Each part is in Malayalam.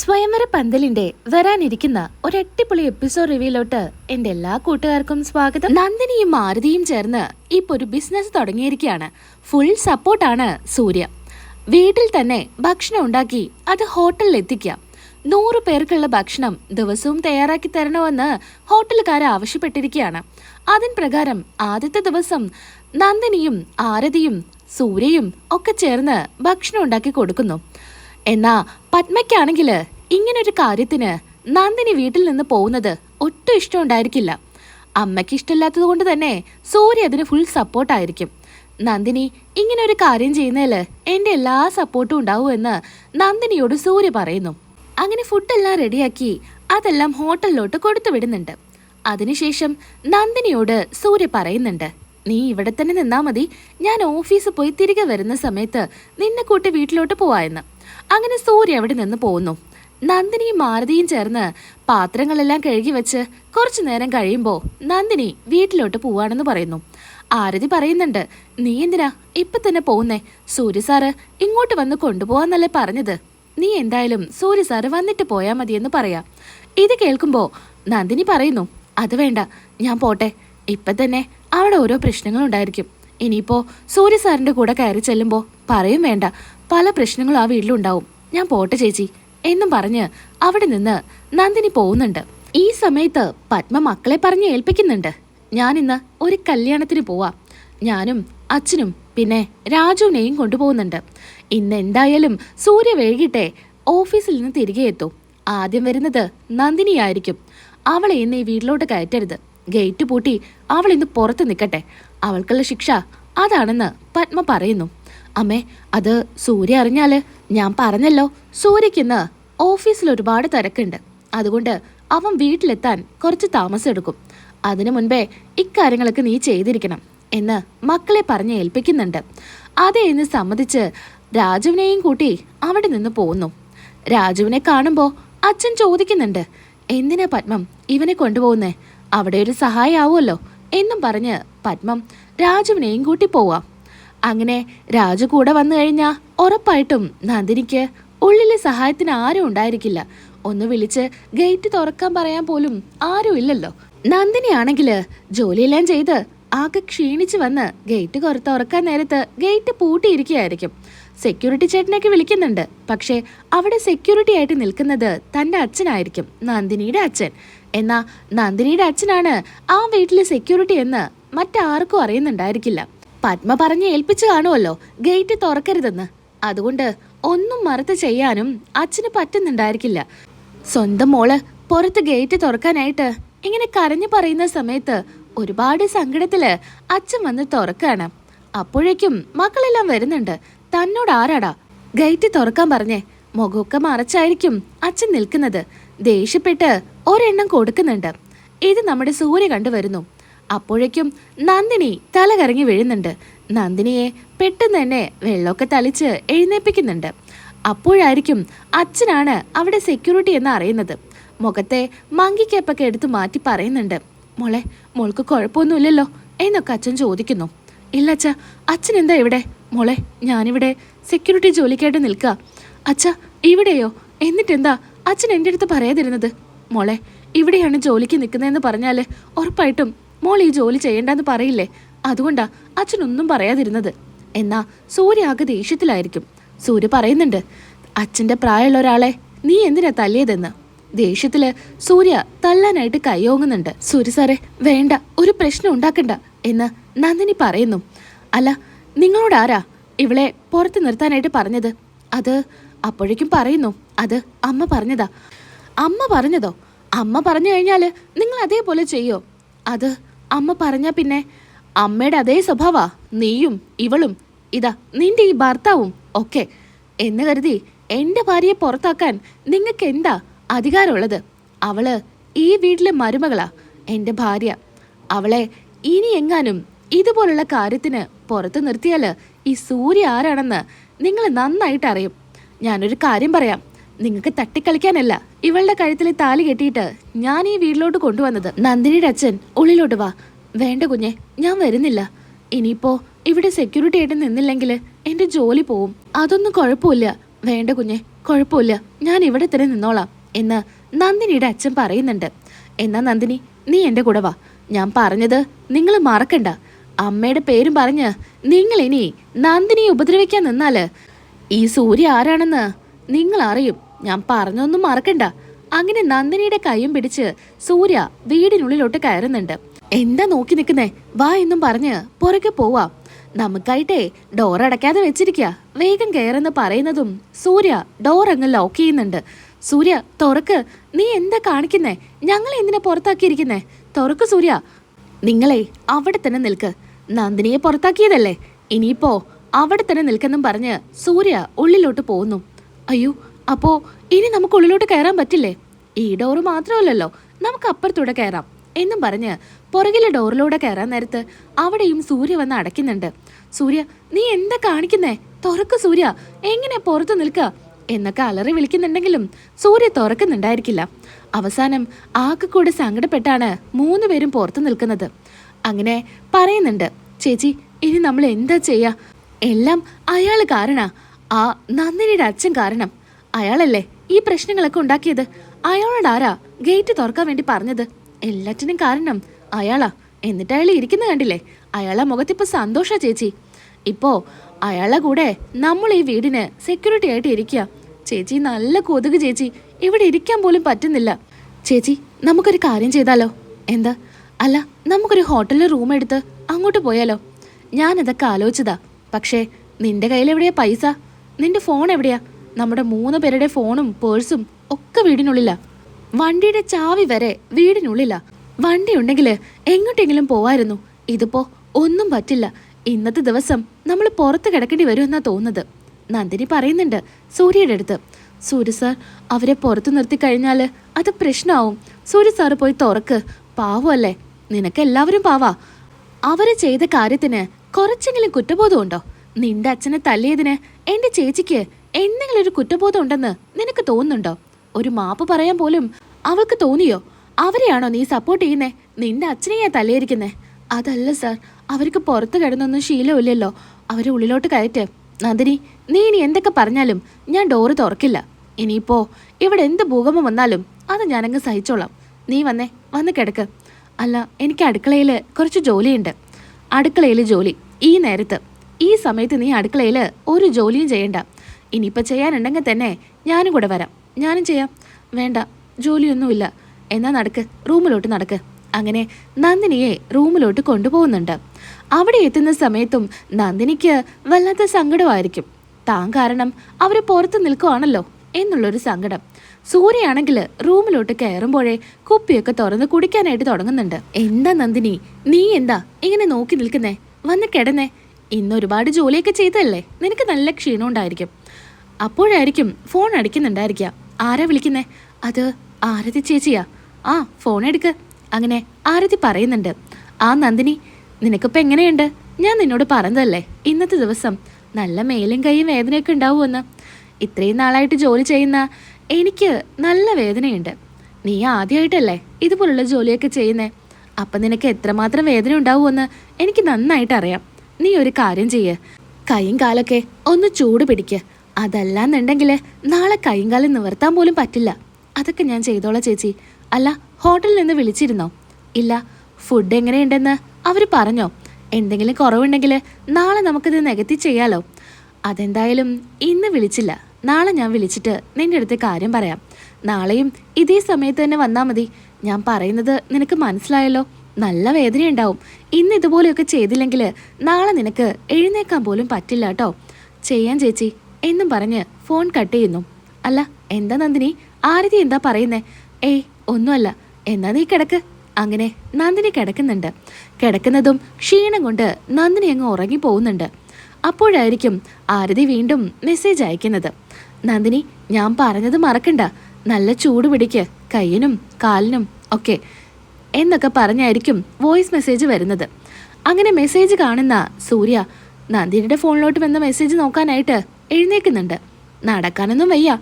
സ്വയംവര പന്തലിന്റെ വരാനിരിക്കുന്ന ഒരു അടിപൊളി എപ്പിസോഡ് റിവ്യൂലോട്ട് എന്റെ എല്ലാ കൂട്ടുകാർക്കും സ്വാഗതം. നന്ദിനിയും മാരുതിയും ചേർന്ന് ഇപ്പൊ ഒരു ബിസിനസ് തുടങ്ങിയിരിക്കുകയാണ് ഫുൾ സപ്പോർട്ടാണ് സൂര്യ. വീട്ടിൽ തന്നെ ഭക്ഷണം ഉണ്ടാക്കി അത് ഹോട്ടലിൽ എത്തിക്കാം നൂറ് പേർക്കുള്ള ഭക്ഷണം ദിവസവും തയ്യാറാക്കി തരണമെന്ന് ഹോട്ടലുകാർ ആവശ്യപ്പെട്ടിരിക്കുകയാണ്. അതിൻ പ്രകാരം ആദ്യത്തെ ദിവസം നന്ദിനിയും ആരതിയും സൂര്യയും ഒക്കെ ചേർന്ന് ഭക്ഷണം ഉണ്ടാക്കി കൊടുക്കുന്നു. എന്നാ പത്മയ്ക്കാണെങ്കിൽ ഇങ്ങനൊരു കാര്യത്തിന് നന്ദിനി വീട്ടിൽ നിന്ന് പോകുന്നത് ഒട്ടും ഇഷ്ടം ഉണ്ടായിരിക്കില്ല അമ്മയ്ക്ക് ഇഷ്ടമില്ലാത്തത് കൊണ്ട് തന്നെ സൂര്യ അതിന് ഫുൾ സപ്പോർട്ടായിരിക്കും നന്ദിനി ഇങ്ങനെ ഒരു കാര്യം ചെയ്യുന്നതിൽ എന്റെ എല്ലാ സപ്പോർട്ടും ഉണ്ടാവുമെന്ന് നന്ദിനിയോട് സൂര്യ പറയുന്നു. അങ്ങനെ ഫുഡെല്ലാം റെഡിയാക്കി അതെല്ലാം ഹോട്ടലിലോട്ട് കൊടുത്തു വിടുന്നുണ്ട്. അതിനുശേഷം നന്ദിനിയോട് സൂര്യ പറയുന്നുണ്ട് നീ ഇവിടെ തന്നെ നിന്നാ മതി. ഞാൻ ഓഫീസിൽ പോയി തിരികെ വരുന്ന സമയത്ത് നിന്നെ കൂട്ടി വീട്ടിലോട്ട് പോവായെന്ന് അങ്ങനെ സൂര്യ അവിടെ നിന്ന് പോകുന്നു. നന്ദിനിയും മാരുതിയും ചേർന്ന് പാത്രങ്ങളെല്ലാം കഴുകി വെച്ച് കുറച്ചു നേരം കഴിയുമ്പോൾ നന്ദിനി വീട്ടിലോട്ട് പോവാണെന്ന് പറയുന്നു. ആരതി പറയുന്നുണ്ട് നീ എന്തിനാ ഇപ്പൊ തന്നെ പോകുന്നേ? സൂര്യ സാറ് ഇങ്ങോട്ട് വന്ന് കൊണ്ടുപോവാന്നല്ലേ പറഞ്ഞത്. നീ എന്തായാലും സൂര്യ സാറ് വന്നിട്ട് പോയാ മതിയെന്ന് പറയാം. ഇത് കേൾക്കുമ്പോൾ നന്ദിനി പറയുന്നു അത് വേണ്ട ഞാൻ പോട്ടെ. ഇപ്പൊ തന്നെ അവിടെ ഓരോ പ്രശ്നങ്ങളുണ്ടായിരിക്കും. ഇനിയിപ്പോ സൂര്യ സാറിന്റെ കൂടെ കയറി ചെല്ലുമ്പോൾ പറയും വേണ്ട. പല പ്രശ്നങ്ങളും ആ വീട്ടിലുണ്ടാവും. ഞാൻ പോട്ടെ ചേച്ചി. എന്നും പറഞ്ഞ് അവിടെ നിന്ന് നന്ദിനി പോകുന്നുണ്ട്. ഈ സമയത്ത് പത്മ മക്കളെ പറഞ്ഞ് ഏൽപ്പിക്കുന്നുണ്ട്. ഞാൻ ഇന്ന് ഒരു കല്യാണത്തിന് പോവാം. ഞാനും അച്ഛനും പിന്നെ രാജുവിനെയും കൊണ്ടുപോകുന്നുണ്ട്. ഇന്ന് എന്തായാലും സൂര്യ വൈകിട്ടെ ഓഫീസിൽ നിന്ന് തിരികെ എത്തും. ആദ്യം വരുന്നത് നന്ദിനിയായിരിക്കും. അവളെ ഇന്ന് ഈ വീട്ടിലോട്ട് കയറ്റരുത്. ഗേറ്റ് പൂട്ടി അവൾ ഇന്ന് പുറത്ത് നിൽക്കട്ടെ. അവൾക്കുള്ള ശിക്ഷ അതാണെന്ന് പത്മ പറയുന്നു. അമ്മേ അത് സൂര്യ അറിഞ്ഞാൽ ഞാൻ പറഞ്ഞല്ലോ. സൂര്യക്കിന്ന് ഓഫീസിൽ ഒരുപാട് തിരക്കുണ്ട്. അതുകൊണ്ട് അവൻ വീട്ടിലെത്താൻ കുറച്ച് താമസം എടുക്കും. അതിനു മുൻപേ ഇക്കാര്യങ്ങളൊക്കെ നീ ചെയ്തിരിക്കണം എന്ന് മക്കളെ പറഞ്ഞ് ഏൽപ്പിക്കുന്നുണ്ട്. അതേ എന്ന് സമ്മതിച്ച് രാജുവിനെയും കൂട്ടി അവിടെ നിന്ന് പോകുന്നു രാജുവിനെ കാണുമ്പോൾ അച്ഛൻ ചോദിക്കുന്നുണ്ട് എന്തിനാ പത്മം ഇവനെ കൊണ്ടുപോകുന്നേ? അവിടെ ഒരു സഹായമാവുമല്ലോ എന്നും പറഞ്ഞ് പത്മം രാജുവിനെയും കൂട്ടി പോവാം. അങ്ങനെ രാജു കൂടെ വന്നു കഴിഞ്ഞാൽ ഉറപ്പായിട്ടും നന്ദിനിക്ക് ഉള്ളിലെ സഹായത്തിന് ആരും ഉണ്ടായിരിക്കില്ല. ഒന്ന് വിളിച്ച് ഗേറ്റ് തുറക്കാൻ പറയാൻ പോലും ആരും ഇല്ലല്ലോ. നന്ദിനിയാണെങ്കിൽ ജോലിയെല്ലാം ചെയ്ത് ആകെ ക്ഷീണിച്ച് വന്ന് ഗേറ്റ് കുറ തുറക്കാൻ നേരത്ത് ഗേറ്റ് പൂട്ടിയിരിക്കുകയായിരിക്കും. സെക്യൂരിറ്റി ചേട്ടനൊക്കെ വിളിക്കുന്നുണ്ട്. പക്ഷേ അവിടെ സെക്യൂരിറ്റി ആയിട്ട് നിൽക്കുന്നത് തന്റെ അച്ഛനായിരിക്കും നന്ദിനിയുടെ അച്ഛൻ. എന്നാൽ നന്ദിനിയുടെ അച്ഛനാണ് ആ വീട്ടിലെ സെക്യൂരിറ്റി എന്ന് മറ്റാർക്കും അറിയുന്നുണ്ടായിരിക്കില്ല. പത്മ പറഞ്ഞ് ഏൽപ്പിച്ചു കാണുമല്ലോ ഗേറ്റ് തുറക്കരുതെന്ന്. അതുകൊണ്ട് ഒന്നും മറുത്ത് ചെയ്യാനും അച്ഛന് പറ്റുന്നുണ്ടായിരിക്കില്ല. സ്വന്തം മോൾ പുറത്ത് ഗേറ്റ് തുറക്കാനായിട്ട് ഇങ്ങനെ കരഞ്ഞു പറയുന്ന സമയത്ത് ഒരുപാട് സങ്കടത്തിൽ അച്ഛൻ വന്ന് തുറക്കാണ്. അപ്പോഴേക്കും മക്കളെല്ലാം വരുന്നുണ്ട്. തന്നോട് ആരാടാ? ഗേറ്റ് തുറക്കാൻ പറഞ്ഞേ മുഖമൊക്കെ മറച്ചായിരിക്കും അച്ഛൻ നിൽക്കുന്നത്. ദേഷ്യപ്പെട്ട് ഒരെണ്ണം കൊടുക്കുന്നുണ്ട്. ഇത് നമ്മുടെ സൂര്യ കണ്ടുവരുന്നു. അപ്പോഴേക്കും നന്ദിനി തലകറങ്ങി വീഴുന്നുണ്ട്. നന്ദിനിയെ പെട്ടെന്ന് തന്നെ വെള്ളമൊക്കെ തളിച്ച് എഴുന്നേപ്പിക്കുന്നുണ്ട് അപ്പോഴായിരിക്കും അച്ഛനാണ് അവിടെ സെക്യൂരിറ്റി എന്ന് അറിയുന്നത്. മുഖത്തെ മങ്കി മങ്കിക്കേപ്പൊക്കെ എടുത്ത് മാറ്റി പറയുന്നുണ്ട്. മോളെ മോൾക്ക് കുഴപ്പമൊന്നുമില്ലല്ലോ എന്നൊക്കെ അച്ഛൻ ചോദിക്കുന്നു. ഇല്ല അച്ഛ അച്ഛൻ എന്താ ഇവിടെ? മോളെ ഞാനിവിടെ സെക്യൂരിറ്റി ജോലിക്കായിട്ട് നിൽക്കുക അച്ഛ ഇവിടെയോ? എന്നിട്ടെന്താ? അച്ഛൻ എന്റെ അടുത്ത് പറയാതിരുന്നത്. മോളെ ഇവിടെയാണ് ജോലിക്ക് നിൽക്കുന്നതെന്ന് പറഞ്ഞാൽ ഉറപ്പായിട്ടും മോൾ ഈ ജോലി ചെയ്യണ്ടെന്ന് പറയില്ലേ? അതുകൊണ്ടാ അച്ഛനൊന്നും പറയാതിരുന്നത്. എന്നാ സൂര്യ ആകെ ദേഷ്യത്തിലായിരിക്കും. സൂര്യ പറയുന്നുണ്ട് അച്ഛന്റെ പ്രായമുള്ള ഒരാളെ നീ എന്തിനാ തല്ലിയതെന്ന്? ദേഷ്യത്തിൽ സൂര്യ തല്ലാനായിട്ട് കൈയോങ്ങുന്നുണ്ട്. സൂര്യ സാറേ വേണ്ട ഒരു പ്രശ്നം ഉണ്ടാക്കണ്ട എന്ന് നന്ദിനി പറയുന്നു. അല്ല നിങ്ങളോട് ആരാ ഇവളെ പുറത്ത് നിർത്താനായിട്ട് പറഞ്ഞത്? അത് അപ്പോഴേക്കും പറയുന്നു. അത് അമ്മ പറഞ്ഞതാ. അമ്മ പറഞ്ഞതോ? അമ്മ പറഞ്ഞു കഴിഞ്ഞാൽ നിങ്ങൾ അതേപോലെ ചെയ്യോ? അത് അമ്മ പറഞ്ഞാ പിന്നെ അമ്മയുടെ അതേ സ്വഭാവാ നീയും ഇവളും. ഇതാ നിന്റെ ഈ ഭർത്താവും ഒക്കെ. എന്ന് കരുതി എന്റെ ഭാര്യയെ പുറത്താക്കാൻ നിങ്ങൾക്ക് എന്താ അധികാരമുള്ളത്? അവൾ ഈ വീട്ടിലെ മരുമകളാ എന്റെ ഭാര്യ. അവളെ ഇനി എങ്ങാനും ഇതുപോലുള്ള കാര്യത്തിന് പുറത്തു നിർത്തിയാൽ ഈ സൂര്യ ആരാണെന്ന് നിങ്ങൾ നന്നായിട്ട് അറിയും. ഞാനൊരു കാര്യം പറയാം. നിങ്ങൾക്ക് തട്ടിക്കളിക്കാനല്ല. ഇവളുടെ കഴുത്തിൽ താലി കെട്ടിയിട്ട് ഞാൻ ഈ വീട്ടിലോട്ട് കൊണ്ടുവന്നത് നന്ദിനിയുടെ അച്ഛൻ ഉള്ളിലോട്ട് വാ. വേണ്ട കുഞ്ഞെ ഞാൻ വരുന്നില്ല. ഇനിയിപ്പോ ഇവിടെ സെക്യൂരിറ്റി ആയിട്ട് നിന്നില്ലെങ്കിൽ എന്റെ ജോലി പോവും. അതൊന്നും കുഴപ്പമില്ല. വേണ്ട കുഞ്ഞെ കുഴപ്പമില്ല. ഞാൻ ഇവിടെ തന്നെ നിന്നോളാം എന്ന് നന്ദിനിയുടെ അച്ഛൻ പറയുന്നുണ്ട്. എന്നാ നന്ദിനി നീ എന്റെ കൂടെ വാ. ഞാൻ പറഞ്ഞത് നിങ്ങൾ മറക്കണ്ട. അമ്മയുടെ പേരും പറഞ്ഞ് നിങ്ങൾ ഇനി നന്ദിനിയെ ഉപദ്രവിക്കാൻ നിന്നാൽ ഈ സൂര്യ ആരാണെന്ന് നിങ്ങൾ അറിയും. ഞാൻ പറഞ്ഞൊന്നും മറക്കണ്ട. അങ്ങനെ നന്ദിനിയുടെ കൈയും പിടിച്ച് സൂര്യ വീടിനുള്ളിലോട്ട് കയറുന്നുണ്ട്. എന്താ നോക്കി നിൽക്കുന്നേ? വാ എന്നും പറഞ്ഞ് പുറകെ പോവാ. നമുക്കായിട്ടേ ഡോർ അടയ്ക്കാതെ വെച്ചിരിക്ക. വേഗം കയറെന്ന് പറയുന്നതും സൂര്യ ഡോർ അങ്ങ് ലോക്ക് ചെയ്യുന്നുണ്ട്. സൂര്യ തുറക്ക്. നീ എന്താ കാണിക്കുന്നേ? ഞങ്ങൾ എന്തിനാ പുറത്താക്കിയിരിക്കുന്നേ? തുറക്ക് സൂര്യ. നിങ്ങളെ അവിടെ തന്നെ നിൽക്ക്. നന്ദിനിയെ പുറത്താക്കിയതല്ലേ? ഇനിയിപ്പോ അവിടെ തന്നെ നിൽക്കെന്നും പറഞ്ഞ് സൂര്യ ഉള്ളിലോട്ട് പോകുന്നു. അയ്യോ അപ്പോ ഇനി നമുക്ക് ഉള്ളിലോട്ട് കയറാൻ പറ്റില്ലേ? ഈ ഡോറ് മാത്രമല്ലല്ലോ നമുക്ക് അപ്പുറത്തൂടെ കയറാം. എന്നും പറഞ്ഞ് പുറകിലെ ഡോറിലൂടെ കയറാൻ നേരത്ത് അവിടെയും സൂര്യ വന്ന് അടയ്ക്കുന്നുണ്ട്. സൂര്യ നീ എന്താ കാണിക്കുന്നേ? തുറക്ക് സൂര്യ. എങ്ങനെ പുറത്ത് നിൽക്കുക എന്നൊക്കെ അലറി വിളിക്കുന്നുണ്ടെങ്കിലും സൂര്യ തുറക്കുന്നുണ്ടായിരിക്കില്ല. അവസാനം ആകെ കൂടെ സങ്കടപ്പെട്ടാണ് മൂന്ന് പേരും പുറത്തു നിൽക്കുന്നത്. അങ്ങനെ പറയുന്നുണ്ട് ചേച്ചി ഇനി നമ്മൾ എന്താ ചെയ്യാ? എല്ലാം അയാൾ കാരണ. ആ നന്ദിനിയുടെ അച്ഛൻ കാരണം. അയാളല്ലേ ഈ പ്രശ്നങ്ങളൊക്കെ ഉണ്ടാക്കിയത്? അയാളോട് ആരാ ഗേറ്റ് തുറക്കാൻ വേണ്ടി പറഞ്ഞത്? എല്ലാറ്റിനും കാരണം അയാളാ. എന്നിട്ട് അയാൾ ഇരിക്കുന്ന കണ്ടില്ലേ? അയാളെ മുഖത്തിപ്പോ സന്തോഷ ചേച്ചി. ഇപ്പോ അയാളെ കൂടെ നമ്മൾ ഈ വീടിന് സെക്യൂരിറ്റി ആയിട്ട് ഇരിക്കുക ചേച്ചി നല്ല കൊതുക് ചേച്ചി. ഇവിടെ ഇരിക്കാൻ പോലും പറ്റുന്നില്ല. ചേച്ചി നമുക്കൊരു കാര്യം ചെയ്താലോ? എന്താ? അല്ല നമുക്കൊരു ഹോട്ടലിൽ റൂം എടുത്ത് അങ്ങോട്ട് പോയാലോ? ഞാൻ ഇതൊക്കെ ആലോചിച്ചതാ. പക്ഷേ നിന്റെ കയ്യിൽ എവിടെയാ പൈസ? നിന്റെ ഫോൺ എവിടെയാ? നമ്മുടെ മൂന്ന് പേരുടെ ഫോണും പേഴ്സും ഒക്കെ വീടിനുള്ളിലാ. വണ്ടിയുടെ ചാവി വരെ വീടിനുള്ളിലാ. വണ്ടി ഉണ്ടെങ്കിൽ എങ്ങോട്ടെങ്കിലും പോവായിരുന്നു. ഇതിപ്പോ ഒന്നും പറ്റില്ല. ഇന്നത്തെ ദിവസം നമ്മൾ പുറത്ത് കിടക്കേണ്ടി വരുമെന്നാ തോന്നുന്നത്. നന്ദിനി പറയുന്നുണ്ട് സൂര്യയുടെ അടുത്ത്. സൂര്യ സാർ അവരെ പുറത്തു നിർത്തി കഴിഞ്ഞാൽ അത് പ്രശ്നമാവും സൂര്യ സാറ് പോയി തുറക്ക്. പാവമല്ലേ? നിനക്ക് എല്ലാവരും പാവാ. അവർ ചെയ്ത കാര്യത്തിന് കുറച്ചെങ്കിലും കുറ്റബോധമുണ്ടോ നിന്റെ അച്ഛനെ തല്ലിയതിന് എന്റെ ചേച്ചിക്ക് എന്തെങ്കിലും ഒരു കുറ്റബോധം ഉണ്ടെന്ന് നിനക്ക് തോന്നുന്നുണ്ടോ? ഒരു മാപ്പ് പറയാൻ പോലും അവൾക്ക് തോന്നിയോ? അവരെയാണോ നീ സപ്പോർട്ട് ചെയ്യുന്നേ? നിന്റെ അച്ഛനെയാ തലയിരിക്കുന്നേ അതല്ല സാർ അവർക്ക് പുറത്ത് കിടന്നൊന്നും ശീലമില്ലല്ലോ. അവരെ ഉള്ളിലോട്ട് കയറ്റ്. നന്ദിനി നീ ഇനി എന്തൊക്കെ പറഞ്ഞാലും ഞാൻ ഡോറ് തുറക്കില്ല. ഇനിയിപ്പോ ഇവിടെ എന്ത് ഭൂകമ്പം വന്നാലും അത് ഞാനങ്ങ് സഹിച്ചോളാം. നീ വന്നേ വന്ന് കിടക്ക്. അല്ല എനിക്ക് അടുക്കളയിൽ കുറച്ച് ജോലിയുണ്ട്. അടുക്കളയിൽ ജോലി ഈ നേരത്ത്. ഈ സമയത്ത് നീ അടുക്കളയിൽ ഒരു ജോലിയും ചെയ്യണ്ട. ഇനിയിപ്പോൾ ചെയ്യാനുണ്ടെങ്കിൽ തന്നെ ഞാനും കൂടെ വരാം. ഞാനും ചെയ്യാം. വേണ്ട ജോലിയൊന്നുമില്ല. എന്നാ നടക്ക് റൂമിലോട്ട് നടക്ക്. അങ്ങനെ നന്ദിനിയെ റൂമിലോട്ട് കൊണ്ടുപോകുന്നുണ്ട്. അവിടെ എത്തുന്ന സമയത്തും നന്ദിനിക്ക് വല്ലാത്ത സങ്കടമായിരിക്കും. താൻ കാരണം അവർ പുറത്ത് നിൽക്കുവാണല്ലോ എന്നുള്ളൊരു സങ്കടം. സൂര്യയാണെങ്കിൽ റൂമിലോട്ട് കയറുമ്പോഴേ കുപ്പിയൊക്കെ തുറന്ന് കുടിക്കാനായിട്ട് തുടങ്ങുന്നുണ്ട്. എന്താ നന്ദിനി നീ എന്താ ഇങ്ങനെ നോക്കി നിൽക്കുന്നേ? വന്ന് കിടന്നേ. ഇന്ന് ഒരുപാട് ജോലിയൊക്കെ ചെയ്തല്ലേ നിനക്ക് നല്ല ക്ഷീണം ഉണ്ടായിരിക്കും. അപ്പോഴായിരിക്കും ഫോൺ അടിക്കുന്നുണ്ടായിരിക്കുക. ആരാ വിളിക്കുന്നേ? അത് ആരതി ചേച്ചിയാ. ആ ഫോൺ എടുക്ക്. അങ്ങനെ ആരതി പറയുന്നുണ്ട്. ആ നന്ദിനി നിനക്കിപ്പോൾ എങ്ങനെയുണ്ട്? ഞാൻ നിന്നോട് പറഞ്ഞതല്ലേ? ഇന്നത്തെ ദിവസം നല്ല മേലും കൈയും വേദനയൊക്കെ ഉണ്ടാവുമെന്ന്. ഇത്രയും നാളായിട്ട് ജോലി ചെയ്യുന്ന എനിക്ക് നല്ല വേദനയുണ്ട്. നീ ആദ്യമായിട്ടല്ലേ ഇതുപോലുള്ള ജോലിയൊക്കെ ചെയ്യുന്നേ. അപ്പം നിനക്ക് എത്രമാത്രം വേദന ഉണ്ടാവുമെന്ന് എനിക്ക് നന്നായിട്ട് അറിയാം നീ ഒരു കാര്യം ചെയ്യ്. കൈയും കാലൊക്കെ ഒന്ന് ചൂട് പിടിക്ക്. അതല്ലാന്നുണ്ടെങ്കിൽ നാളെ കൈയും കാലം നിവർത്താൻ പോലും പറ്റില്ല. അതൊക്കെ ഞാൻ ചെയ്തോളാം ചേച്ചി. അല്ല ഹോട്ടലിൽ നിന്ന് വിളിച്ചിരുന്നോ? ഇല്ല ഫുഡ് എങ്ങനെയുണ്ടെന്ന് അവർ പറഞ്ഞോ? എന്തെങ്കിലും കുറവുണ്ടെങ്കിൽ നാളെ നമുക്കിത് നികത്തി ചെയ്യാലോ? അതെന്തായാലും ഇന്ന് വിളിച്ചില്ല. നാളെ ഞാൻ വിളിച്ചിട്ട് നിന്റെ അടുത്ത് കാര്യം പറയാം. നാളെയും ഇതേ സമയത്ത് തന്നെ വന്നാൽ മതി. ഞാൻ പറയുന്നത് നിനക്ക് മനസ്സിലായല്ലോ? നല്ല വേദനയുണ്ടാവും. ഇന്ന് ഇതുപോലെയൊക്കെ ചെയ്തില്ലെങ്കിൽ നാളെ നിനക്ക് എഴുന്നേക്കാൻ പോലും പറ്റില്ല കേട്ടോ. ചെയ്യാൻ ചേച്ചി എന്നും പറഞ്ഞ് ഫോൺ കട്ട് ചെയ്യുന്നു. അല്ല എന്താ നന്ദിനി? ആരതി എന്താ പറയുന്നേ? ഏയ് ഒന്നുമല്ല. എന്നാ നീ കിടക്ക്? അങ്ങനെ നന്ദിനി കിടക്കുന്നുണ്ട്. കിടക്കുന്നതും ക്ഷീണം കൊണ്ട് നന്ദിനി അങ്ങ് ഉറങ്ങി പോകുന്നുണ്ട് അപ്പോഴായിരിക്കും ആരതി വീണ്ടും മെസ്സേജ് അയക്കുന്നത്. നന്ദിനി ഞാൻ പറഞ്ഞത് മറക്കണ്ട. നല്ല ചൂട് പിടിക്ക്. കയ്യിനും കാലിനും ഒക്കെ. എന്നൊക്കെ പറഞ്ഞായിരിക്കും വോയിസ് മെസ്സേജ് വരുന്നത്. അങ്ങനെ മെസ്സേജ് കാണുന്ന സൂര്യ നന്ദിനിയുടെ ഫോണിലോട്ട് വന്ന മെസ്സേജ് നോക്കാനായിട്ട് എഴുന്നേക്കുന്നുണ്ട് നടക്കാനൊന്നും വയ്യ.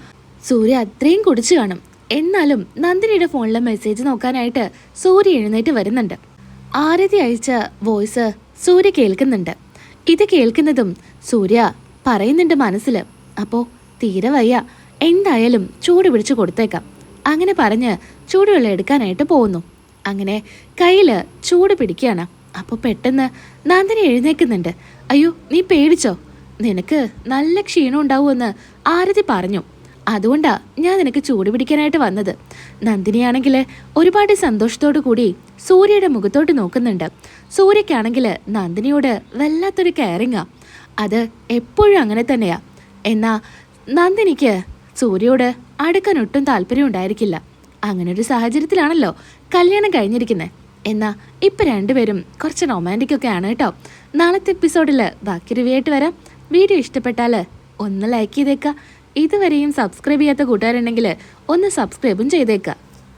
സൂര്യ അത്രയും കുടിച്ചു കാണും. എന്നാലും നന്ദിനിയുടെ ഫോണിലെ മെസ്സേജ് നോക്കാനായിട്ട് സൂര്യ എഴുന്നേറ്റ് വരുന്നുണ്ട്. ആരതി അയച്ച വോയിസ് സൂര്യ കേൾക്കുന്നുണ്ട്. ഇത് കേൾക്കുന്നതും സൂര്യ പറയുന്നുണ്ട് മനസ്സിൽ അപ്പോൾ തീരെ വയ്യ. എന്തായാലും ചൂട് പിടിച്ച് കൊടുത്തേക്കാം. അങ്ങനെ പറഞ്ഞ് ചൂടുവെള്ളം എടുക്കാനായിട്ട് പോകുന്നു അങ്ങനെ കയ്യിൽ ചൂട് പിടിക്കുകയാണ്. അപ്പോൾ പെട്ടെന്ന് നന്ദിനി എഴുന്നേക്കുന്നുണ്ട്. അയ്യോ നീ പേടിച്ചോ? നിനക്ക് നല്ല ക്ഷീണം ഉണ്ടാവുമെന്ന് ആരതി പറഞ്ഞു. അതുകൊണ്ടാ ഞാൻ നിനക്ക് ചൂട് പിടിക്കാനായിട്ട് വന്നത്. നന്ദിനിയാണെങ്കിൽ ഒരുപാട് സന്തോഷത്തോടു കൂടി സൂര്യയുടെ മുഖത്തോട്ട് നോക്കുന്നുണ്ട്. സൂര്യക്കാണെങ്കിൽ നന്ദിനിയോട് വല്ലാത്തൊരു കെയറിങ്ങാ അത് എപ്പോഴും അങ്ങനെ തന്നെയാ. എന്നാ നന്ദിനിക്ക് സൂര്യയോട് അടുക്കാൻ ഒട്ടും താല്പര്യം ഉണ്ടായിരിക്കില്ല. അങ്ങനെ ഒരു സാഹചര്യത്തിലാണല്ലോ കല്യാണം കഴിഞ്ഞിരിക്കുന്നത് എന്നാ ഇപ്പം രണ്ടുപേരും കുറച്ച് റൊമാന്റിക് ഒക്കെ ആണ് കേട്ടോ. നാളത്തെ എപ്പിസോഡിൽ ബാക്കി റിവ്യൂ ആയിട്ട് വരാം. വീഡിയോ ഇഷ്ടപ്പെട്ടാൽ ഒന്ന് ലൈക്ക് ചെയ്തേക്കുക ഇതുവരെയും സബ്സ്ക്രൈബ് ചെയ്യാത്ത കൂട്ടുകാരുണ്ടെങ്കിൽ ഒന്ന് സബ്സ്ക്രൈബും ചെയ്തേക്കുക